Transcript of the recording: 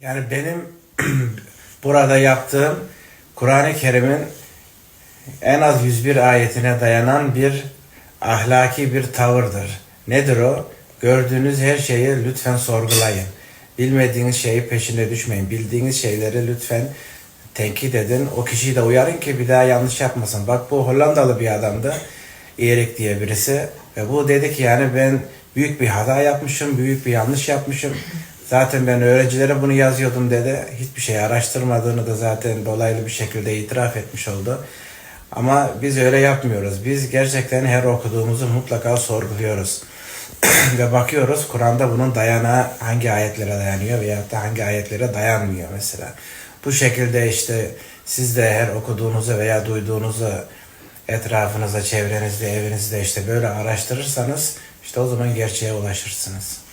Yani benim burada yaptığım Kur'an-ı Kerim'in en az 101 ayetine dayanan bir ahlaki bir tavırdır. Nedir o? Gördüğünüz her şeyi lütfen sorgulayın. Bilmediğiniz şeyi peşine düşmeyin. Bildiğiniz şeyleri lütfen tenkit edin. O kişiyi de uyarın ki bir daha yanlış yapmasın. Bak bu Hollandalı bir adamdı. Erik diye birisi. Ve bu dedi ki yani ben büyük bir hata yapmışım, büyük bir yanlış yapmışım. Zaten ben öğrencilere bunu yazıyordum dedi. Hiçbir şey araştırmadığını da zaten dolaylı bir şekilde itiraf etmiş oldu. Ama biz öyle yapmıyoruz. Biz gerçekten her okuduğumuzu mutlaka sorguluyoruz. Ve bakıyoruz Kur'an'da bunun dayanağı hangi ayetlere dayanıyor veya da hangi ayetlere dayanmıyor mesela. Bu şekilde işte siz de her okuduğunuzu veya duyduğunuzu etrafınızda, çevrenizde, evinizde işte böyle araştırırsanız işte o zaman gerçeğe ulaşırsınız.